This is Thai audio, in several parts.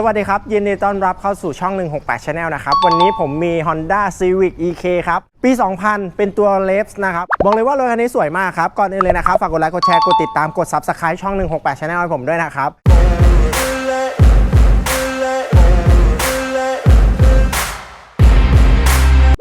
สวัสดีครับ ยินดีต้อนรับเข้าสู่ช่อง 168 Channel นะครับ วันนี้ผมมี Honda Civic EK ครับ ปี 2000 เป็นตัวเลฟส์นะครับ บอกเลยว่ารถคันนี้สวยมากครับ ก่อนอื่นเลยนะครับ ฝากกดไลค์ กดแชร์ กดติดตาม กด Subscribe ช่อง 168 Channel ให้ผมด้วยนะครับ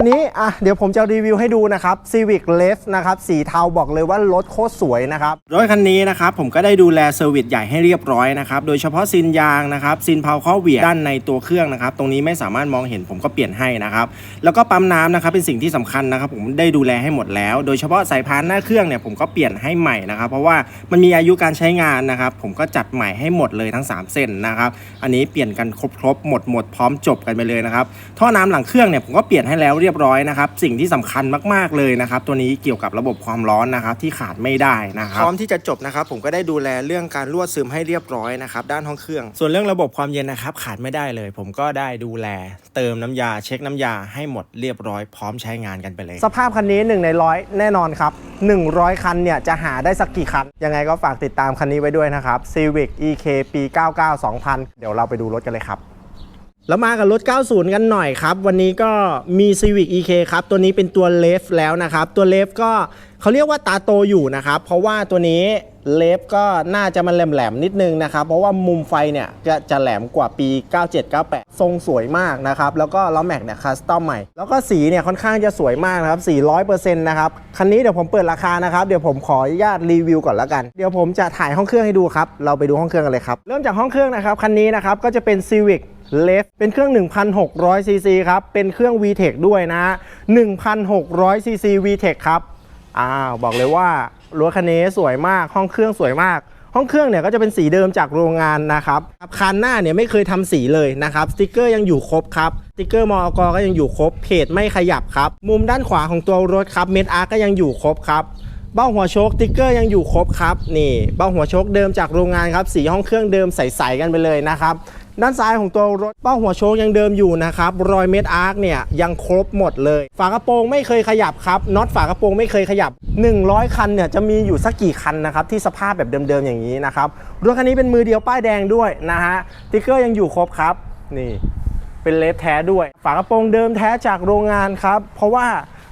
วันนี้อะเดี๋ยวผมจะรีวิวให้ดูนะครับ Civic l e f นะครับสีเทาบอกเลยว่ารถโคตรสวยนะครับรถคันนี้นะครับผมก็ได้ดูแลเซอร์วิสใหญ่ให้เรียบร้อยนะครับโดยเฉพาะซินยางนะครับซินเพาข้อเหวี่ยงด้านในตัวเครื่องนะครับตรงนี้ไม่สามารถมองเห็นผมก็เปลี่ยนให้นะครับแล้วก็ปั๊มน้ำนะครับเป็นสิ่งที่สำคัญนะครับผมได้ดูแลให้หมดแล้ว โดยเฉพาะสายพานหน้าเครื่องเนี่ยผมก็เปลี่ยนให้ใหม่นะครับเพราะว่ามันมีอายุการใช้งานนะครับผมก็จัดใหม่ให้หมดเลยทั้ง 3 เส้นนะครับอันนี้เปลี่ยนกันครบๆหมดหมดพร้อมจบกันไปเลยนะครับท่อน้ำหลังเครื่องเนี่ยผมก็เปลี่ยนให้แล้วเรียบร้อยนะครับ สิ่งที่สำคัญมาก ๆ เลยนะครับ ตัวนี้เกี่ยวกับระบบความร้อนนะครับ ที่ขาดไม่ได้นะครับพร้อมที่จะจบนะครับ ผมก็ได้ดูแลเรื่องการรั่วซึมให้เรียบร้อยนะครับ ด้านห้องเครื่อง ส่วนเรื่องระบบความเย็นนะครับ ขาดไม่ได้เลย ผมก็ได้ดูแล เติมน้ำยา เช็คน้ำยาให้หมดเรียบร้อยพร้อมใช้งานกันไปเลย สภาพคันนี้1ในร้อยแน่นอนครับ100 คันเนี่ยจะหาได้สักกี่คัน ยังไงก็ฝากติดตามคันนี้ไว้ด้วยนะครับ Civic EK ปี 99 2000 เดี๋ยวเราไปดูรถกันเลยครับ แล้วมากับรถ 90 กันหน่อยครับ วันนี้ก็มี Civic EK ครับ ตัวนี้เป็นตัวเลฟแล้วนะครับ ตัวเลฟก็เขาเรียกว่าตาโตอยู่นะครับ เพราะว่าตัวนี้เลฟก็น่าจะมันแหลมๆ นิดนึงนะครับ เพราะว่ามุมไฟเนี่ยจะจะแหลมกว่าปี 97 98 ทรงสวยมากนะครับ แล้วก็ล้อแม็กเนี่ยคัสตอมใหม่ แล้วก็สีเนี่ยค่อนข้างจะสวยมากนะครับ 400%นะครับ คันนี้เดี๋ยวผมเปิดราคานะครับ เดี๋ยวผมขออนุญาตรีวิวก่อนแล้วกัน เดี๋ยวผมจะถ่ายห้องเครื่องให้ดูครับ เราไปดูห้องเครื่องกันเลยครับ เริ่มจากห้องเครื่องนะครับ คันนี้นะครับก็จะเป็น Civic เลฟเป็นเครื่อง 1,600 ซีซีครับ เป็นเครื่อง VTEC ด้วยนะ 1,600 ซีซี VTEC ครับ อ้าว บอกเลยว่ารถคันนี้สวยมาก ห้องเครื่องสวยมาก ห้องเครื่องเนี่ยก็จะเป็นสีเดิมจากโรงงานนะครับ คันหน้าเนี่ยไม่เคยทำสีเลยนะครับ สติกเกอร์ยังอยู่ครบครับ สติกเกอร์มอกก็ยังอยู่ครบ เพจไม่ขยับครับ มุมด้านขวาของตัวรถครับ เม็ดอาร์ก็ยังอยู่ครบครับเบ้าหัวโชคติ๊กเกอร์ยังอยู่ครบครับนี่เบ้าหัวโชคเดิมจากโรงงานครับสีห้องเครื่องเดิมใสๆกันไปเลยนะครับ ด้านซ้ายของตัวรถเบ้าหัวโชคยังเดิมอยู่นะครับรอยเม็ดอาร์คเนี่ยยังครบหมดเลย ฝากระโปรงไม่เคยขยับครับน็อตฝากระโปรงไม่เคยขยับ 100 คันเนี่ยจะมีอยู่สักกี่คันนะครับที่สภาพแบบเดิมๆอย่างนี้นะครับรถคันนี้เป็นมือเดียวป้ายแดงด้วยนะฮะติ๊กเกอร์ยังอยู่ครบครับนี่เป็นเลฟแท้ด้วย ฝากระโปรงเดิมแท้จากโรงงานครับเพราะว่า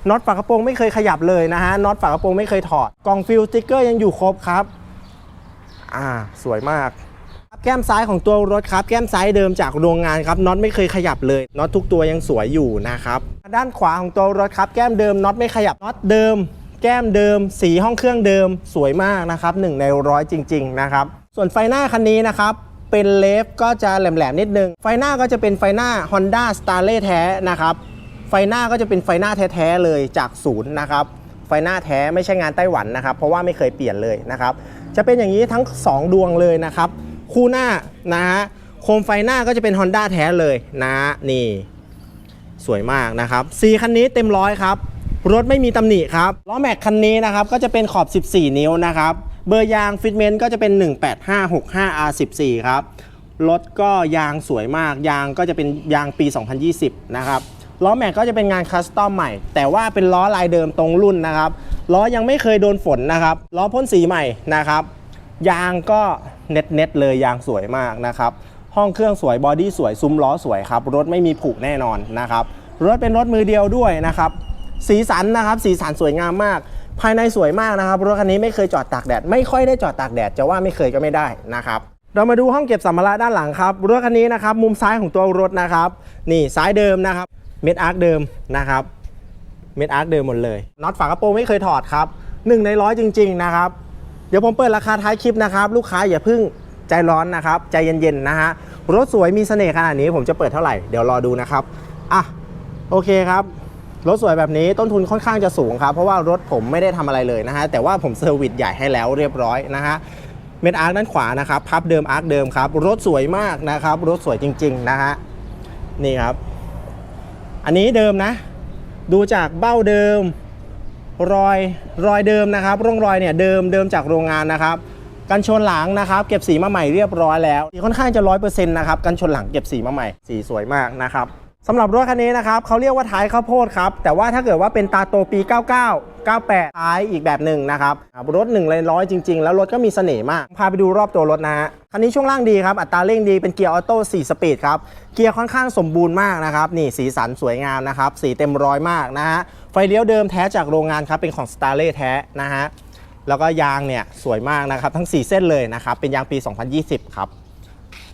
น็อตฝากระโปรงไม่เคยขยับเลยนะฮะน็อตฝากระโปรงไม่เคยถอดกล่องฟิลสติ๊กเกอร์ยังอยู่ครบครับ อ่า สวยมาก แก้มซ้ายของตัวรถครับ แก้มซ้ายเดิมจากโรงงานครับน็อตไม่เคยขยับเลยน็อตทุกตัวยังสวยอยู่นะครับด้านขวาของตัวรถครับ แก้มเดิมน็อตไม่ขยับน็อตเดิม แก้มเดิม สีห้องเครื่องเดิมสวยมากนะครับหนึ่งในร้อยจริง ๆ นะครับ ส่วนไฟหน้าคันนี้นะครับเป็นเลฟก็จะแหลมๆนิดนึง ไฟหน้าก็จะเป็นไฟหน้า Honda s t a r l e แท้นะครับ ไฟหน้าก็จะเป็นไฟหน้าแท้ๆเลยจากศูนย์นะครับ ไฟหน้าแท้ไม่ใช่งานไต้หวันนะครับ เพราะว่าไม่เคยเปลี่ยนเลยนะครับ จะเป็นอย่างนี้ทั้ง 2 ดวงเลยนะครับ คู่หน้านะฮะโคมไฟหน้าก็จะเป็น Honda แท้เลยนะนี่สวยมากนะครับสีคันนี้เต็มร้อยครับรถไม่มีตำหนิครับล้อแม็กคันนี้นะครับก็จะเป็นขอบ 14 นิ้วนะครับเบอร์ยางฟิตเมนต์ก็จะเป็น 18565R14 ครับรถก็ยางสวยมาก ยางก็จะเป็นยางปี 2020 นะครับล้อแม็กก็จะเป็นงานคัสตอมใหม่ แต่ว่าเป็นล้อลายเดิมตรงรุ่นนะครับล้อยังไม่เคยโดนฝนนะครับล้อพ่นสีใหม่นะครับยางก็ เน็ตเน็ตๆเลยยางสวยมากนะครับห้องเครื่องสวยบอดี้สวยซุ้มล้อสวยครับรถไม่มีผุแน่นอนนะครับรถเป็นรถมือเดียวด้วยนะครับสีสันนะครับสีสันสวยงามมาก ภายในสวยมากนะครับรถคันนี้ไม่เคยจอดตากแดด ไม่ค่อยได้จอดตากแดดจะว่าไม่เคยก็ไม่ได้นะครับเรามาดูห้องเก็บสัมภาระด้านหลังครับรถคันนี้นะครับมุมซ้ายของตัวรถนะครับนี่ซ้ายเดิมนะครับเม็ดอาร์คเดิมนะครับเม็ดอาร์คเดิมหมดเลยน็อตฝากระโปรงไม่เคยถอดครับหนึ่งในร้อยจริง ๆ นะครับ เดี๋ยวผมเปิดราคาท้ายคลิปนะครับ ลูกค้าอย่าพิ่งใจร้อนนะครับ ใจเย็นๆนะฮะรถสวยมีเสน่ห์ขนาดนี้ผมจะเปิดเท่าไหร่เดี๋ยวรอดูนะครับอะโอเคครับรถสวยแบบนี้ต้นทุนค่อนข้างจะสูงครับ เพราะว่ารถผมไม่ได้ทำอะไรเลยนะฮะแต่ว่าผมเซอร์วิสใหญ่ให้แล้วเรียบร้อยนะฮะเม็ดอาร์คด้านขวานะครับพับเดิมอาร์คเดิมครับรถสวยมากนะครับรถสวยจริง ๆนะฮะนี่ครับ อันนี้เดิมนะ ดูจากเบ้าเดิม รอยรอยเดิมนะครับร่องรอยเนี่ยเดิมเดิมจากโรงงานนะครับกันชนหลังนะครับ เก็บสีมาใหม่เรียบร้อยแล้วค่อนข้างจะร้อยเปอร์เซ็นต์นะครับกันชนหลังเก็บสีมาใหม่สีสวยมากนะครับสำหรับรถคันนี้นะครับเขาเรียกว่าท้ายข้าวโพดครับ แต่ว่าถ้าเกิดว่าเป็นตาโตปี 99 98 ท้ายอีกแบบหนึ่งนะครับรถ1นึ่งร้อยจริง ๆ แล้วรถก็มีเสน่ห์มาก พาไปดูรอบตัวรถนะฮะคันนี้ช่วงล่างดีครับ อัตราเร่งดีเป็นเกียร์ออโต้4สปีดครับ เกียร์ค่อนข้างสมบูรณ์มากนะครับ นี่สีสันสวยงามนะครับ สีเต็มร้อยมากนะฮะ ฟเลี้ยวเดิมแท้จากโรงงานครับเป็นของ s t a r l e แท้นะฮะแล้วก็ยางเนี่ยสวยมากนะครับทั้ง 4 เส้นเลยนะครับเป็นยางปี 2020 ครับ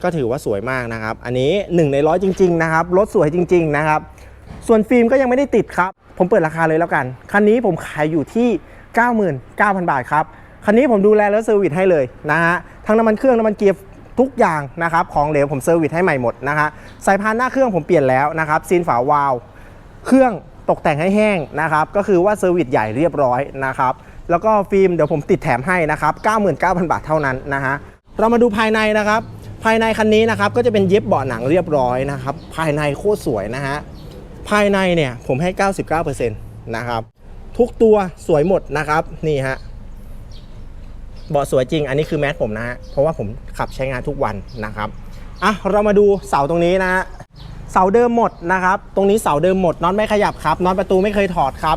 ก็ถือว่าสวยมากนะครับ อันนี้ 1 ในร้อยจริง ๆ นะครับรถสวยจริง ๆ นะครับ ส่วนฟิล์มก็ยังไม่ได้ติดครับ ผมเปิดราคาเลยแล้วกัน คันนี้ผมขายอยู่ที่ 99,000 บาทครับ คันนี้ผมดูแลและเซอร์วิสให้เลยนะฮะทั้งน้ำมันเครื่องน้ำมันเกียร์ทุกอย่างนะครับของเหลวผมเซอร์วิสให้ใหม่หมดนะฮะสายพานหน้าเครื่องผมเปลี่ยนแล้วนะครับซีนฝาวาล์วเครื่อง ตกแต่งให้แห้งนะครับ ก็คือว่าเซอร์วิสใหญ่เรียบร้อยนะครับ แล้วก็ฟิล์มเดี๋ยวผมติดแถมให้นะครับ 99,000 บาทเท่านั้นนะฮะ เรามาดูภายในนะครับ ภายในคันนี้นะครับก็จะเป็นเย็บเบาะหนังเรียบร้อยนะครับ ภายในโคตรสวยนะฮะ ภายในเนี่ยผมให้ 99%นะครับ ทุกตัวสวยหมดนะครับ นี่ฮะ เบาะสวยจริง อันนี้คือแมสผมนะฮะ เพราะว่าผมขับใช้งานทุกวันนะครับ อะ เรามาดูเสาตรงนี้นะฮะ เสาเดิมหมดนะครับ ตรงนี้เสาเดิมหมดน็อตไม่ขยับครับน็อตประตูไม่เคยถอดครับ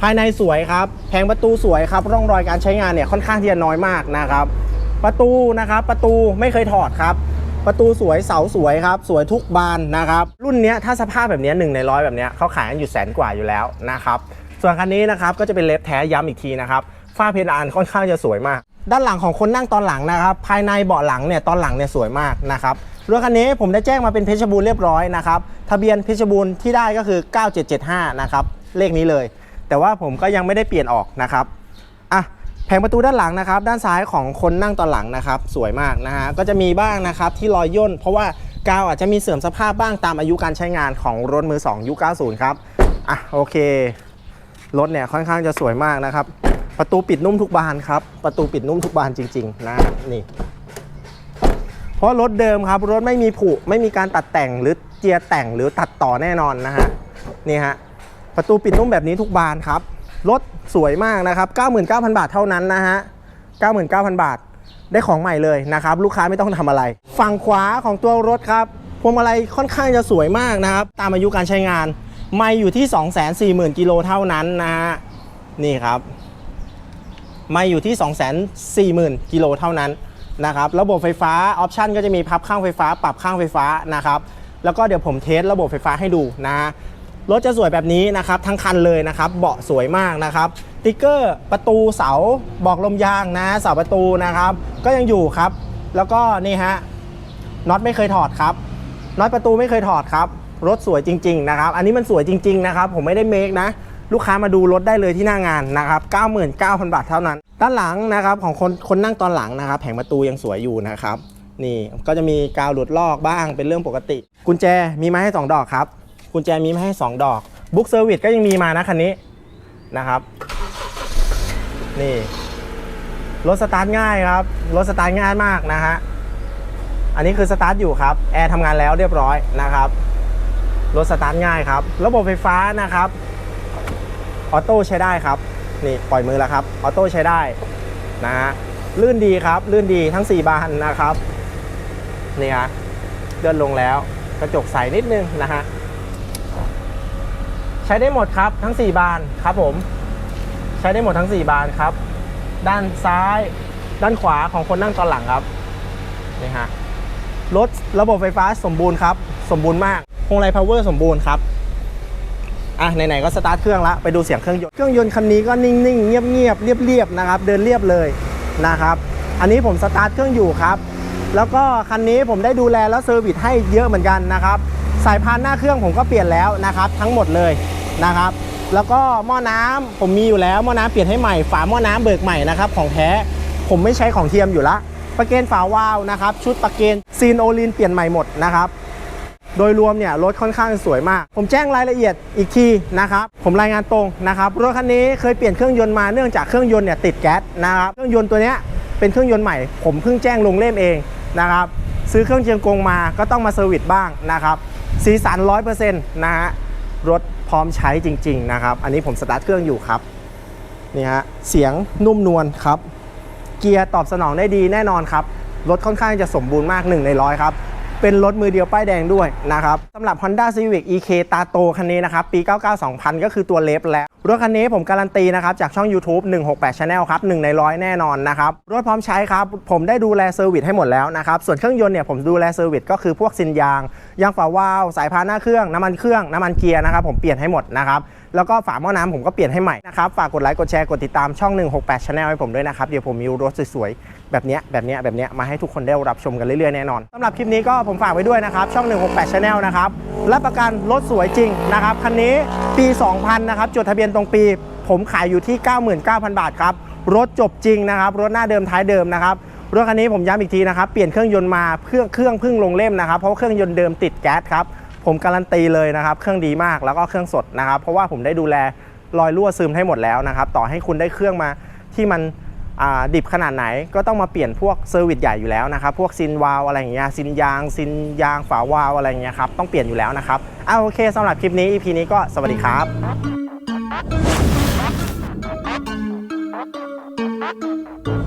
ภายในสวยครับแผงประตูสวยครับ ร่องรอยการใช้งานเนี่ยค่อนข้างที่จะน้อยมากนะครับ ประตูนะครับ ประตูไม่เคยถอดครับประตูสวยเสาสวยครับ สวยทุกบานนะครับ รุ่นนี้ถ้าสภาพแบบนี้หนึ่งในร้อยแบบนี้เขาขายกันอยู่แสนกว่าอยู่แล้วนะครับ ส่วนคันนี้นะครับก็จะเป็นเล็บแท้ย้ำอีกทีนะครับฝ้าเพดานค่อนข้างจะสวยมาก ด้านหลังของคนนั่งตอนหลังนะครับ ภายในเบาะหลังเนี่ยตอนหลังเนี่ยสวยมากนะครับ รถคันนี้ผมได้แจ้งมาเป็นเพชรบูรณ์เรียบร้อยนะครับทะเบียนเพชรบูรณ์ที่ได้ก็คือ 9775 นะครับเลขนี้เลย แต่ว่าผมก็ยังไม่ได้เปลี่ยนออกนะครับอะแผงประตูด้านหลังนะครับ ด้านซ้ายของคนนั่งตอนหลังนะครับ สวยมากนะฮะก็จะมีบ้างนะครับที่รอยย่น เพราะว่ากาวอาจจะมีเสื่อมสภาพบ้างตามอายุการใช้งานของรถมือ2ยุค90 ครับอะโอเครถเนี่ยค่อนข้างจะสวยมากนะครับ ประตูปิดนุ่มทุกบานครับ ประตูปิดนุ่มทุกบานจริง ๆ นะนี่ ราะรถเดิมครับ รถไม่มีผุไม่มีการตัดแต่งหรือเจียแต่งหรือตัดต่อแน่นอนนะฮะนี่ฮะประตูปิดนุ่มแบบนี้ทุกบานครับ รถสวยมากนะครับ 99,000 บาทเท่านั้นนะฮะ 99,000 บาทได้ของใหม่เลยนะครับ ลูกค้าไม่ต้องทำอะไร ฝั่งขวาของตัวรถครับพวงมาลัยค่อนข้างจะสวยมากนะครับ ตามอายุการใช้งาน ไม่อยู่ที่ 240,000กิโลเท่านั้นนะฮะนี่ครับ ไม่อยู่ที่ 240,000กิโลเท่านั้น นะครับระบบไฟฟ้าออปชันก็จะมีพับข้างไฟฟ้า ปรับข้างไฟฟ้านะครับแล้วก็เดี๋ยวผมเทสระบบไฟฟ้าให้ดูนะรถจะสวยแบบนี้นะครับทั้งคันเลยนะครับ เบาะสวยมากนะครับติ๊กเกอร์ประตูเสาบอกลมยางนะเสาประตูนะครับ ก็ยังอยู่ครับ แล้วก็นี่ฮะน็อตไม่เคยถอดครับน็อตประตูไม่เคยถอดครับรถสวยจริง ๆ นะครับ อันนี้มันสวยจริง ๆ นะครับ ผมไม่ได้เมคนะ ลูกค้ามาดูรถได้เลยที่หน้างานนะครับ 99,000 บาทเท่านั้น ด้านหลังนะครับของคนคนนั่งตอนหลังนะครับแผงประตูยังสวยอยู่นะครับนี่ก็จะมีกาวหลุดลอกบ้างเป็นเรื่องปกติ กุญแจมีมาให้ 2 ดอกครับกุญแจมีมาให้ 2 ดอกบุ๊กเซอร์วิสก็ยังมีมานะคันนี้นะครับ นี่รถสตาร์ทง่ายครับรถสตาร์ทง่ายมากนะฮะอันนี้คือสตาร์ทอยู่ครับแอร์ทำงานแล้วเรียบร้อยนะครับรถสตาร์ทง่ายครับ ระบบไฟฟ้านะครับ ออโต้ใช้ได้ครับ นี่ปล่อยมือแล้วครับออโต้ใช้ได้นะฮะลื่นดีครับ ลื่นดีทั้ง 4 บานนะครับนี่ฮะเลื่อนลงแล้วกระจกใสนิดนึงนะฮะใช้ได้หมดครับทั้ง 4 บานครับผม ใช้ได้หมดทั้ง 4 บานครับ ด้านซ้ายด้านขวาของคนนั่งตอนหลังครับนี่ฮะรถระบบไฟฟ้าสมบูรณ์ครับ สมบูรณ์มากพวงไลพาวเวอร์สมบูรณ์ครับ อะไหนๆก็สตาร์ทเครื่องละไปดูเสียงเครื่องยนต์ เครื่องยนต์คันนี้ก็นิ่งๆ เงียบๆ เรียบๆ นะครับ เดินเรียบเลยนะครับ อันนี้ผมสตาร์ทเครื่องอยู่ครับ แล้วก็คันนี้ผมได้ดูแลและเซอร์วิสให้เยอะเหมือนกันนะครับ สายพานหน้าเครื่องผมก็เปลี่ยนแล้วนะครับ ทั้งหมดเลยนะครับ แล้วก็หม้อน้ำผมมีอยู่แล้วหม้อน้ำเปลี่ยนให้ใหม่ ฝาหม้อน้ำเบิกใหม่นะครับของแท้ ผมไม่ใช้ของเทียมอยู่ละประเกนฝาวาล์วนะครับ ชุดประเกนซีนโอลินเปลี่ยนใหม่หมดนะครับ โดยรวมเนี่ยรถค่อนข้างสวยมาก ผมแจ้งรายละเอียดอีกทีนะครับผมรายงานตรงนะครับรถคันนี้เคยเปลี่ยนเครื่องยนต์มาเนื่องจากเครื่องยนต์เนี่ยติดแก๊สนะครับเครื่องยนต์ตัวเนี้ยเป็นเครื่องยนต์ใหม่ ผมเพิ่งแจ้งลงเล่มเองนะครับซื้อเครื่องเชียงกงมาก็ต้องมาเซอร์วิสบ้างนะครับสีสันร้อยเปอร์เซ็นต์นะฮะรถพร้อมใช้จริง ๆ นะครับ อันนี้ผมสตาร์ทเครื่องอยู่ครับนี่ฮะเสียงนุ่มนวลครับ เกียร์ตอบสนองได้ดีแน่นอนครับรถค่อนข้างจะสมบูรณ์มาก1ในร้อยครับ เป็นรถมือเดียวป้ายแดงด้วยนะครับสำหรับ Honda Civic EK ตาโตคันนี้นะครับปี 99 2000 ก็คือตัวเล็บแล้ว รถคันนี้ผมการันตีนะครับจากช่อง YouTube 168 Channel ครับ1ในร้อยแน่นอนนะครับรถพร้อมใช้ครับผมได้ดูแลเซอร์วิสให้หมดแล้วนะครับส่วนเครื่องยนต์เนี่ยผมดูแลเซอร์วิสก็คือพวกซินยางยางฝาวาล์วสายพานหน้าเครื่องน้ำมันเครื่องน้ำมันเกียร์นะครับผมเปลี่ยนให้หมดนะครับแล้วก็ฝาหม้อน้ำผมก็เปลี่ยนให้ใหม่นะครับฝากกดไลค์กดแชร์กดติดตามช่อง 168 Channel ให้ผมด้วยนะครับเดี๋ยวผมมีรถสวยๆ แบบเนี้ยแบบเนี้ยแบบเนี้ยมาให้ทุกคนได้รับชมกันเรื่อยๆแน่นอนสำหรับคลิปนี้ก็ผมฝากไว้ด้วยนะครับ ช่อง 168 Channel นะครับรับประกันรถสวยจริงนะครับคันนี้ปี 2000 นะครับจดทะเบียนตรงปี ผมขายอยู่ที่ 99,000 บาทครับรถจบจริงนะครับรถหน้าเดิมท้ายเดิมนะครับรถคันนี้ผมย้ำอีกทีนะครับเปลี่ยนเครื่องยนต์มาเครื่องเครื่องพึ่งลงเล่มนะครับเพราะเครื่องยนต์เดิมติดแก๊สครับผมการันตีเลยนะครับเครื่องดีมากแล้วก็เครื่องสดนะครับเพราะว่าผมได้ดูแลรอยรั่วซึมให้หมดแล้วนะครับต่อให้คุณได้เครื่องมาที่มัน ดิบขนาดไหนก็ต้องมาเปลี่ยนพวกเซอร์วิสใหญ่อยู่แล้วนะครับ พวกซินวาลอะไรอย่างเงี้ยซินยางซินยางฝาวาลอะไรอย่างเงี้ยครับต้องเปลี่ยนอยู่แล้วนะครับอ่าโอเคสำหรับคลิปนี้ EP นี้ก็สวัสดีครับ Thank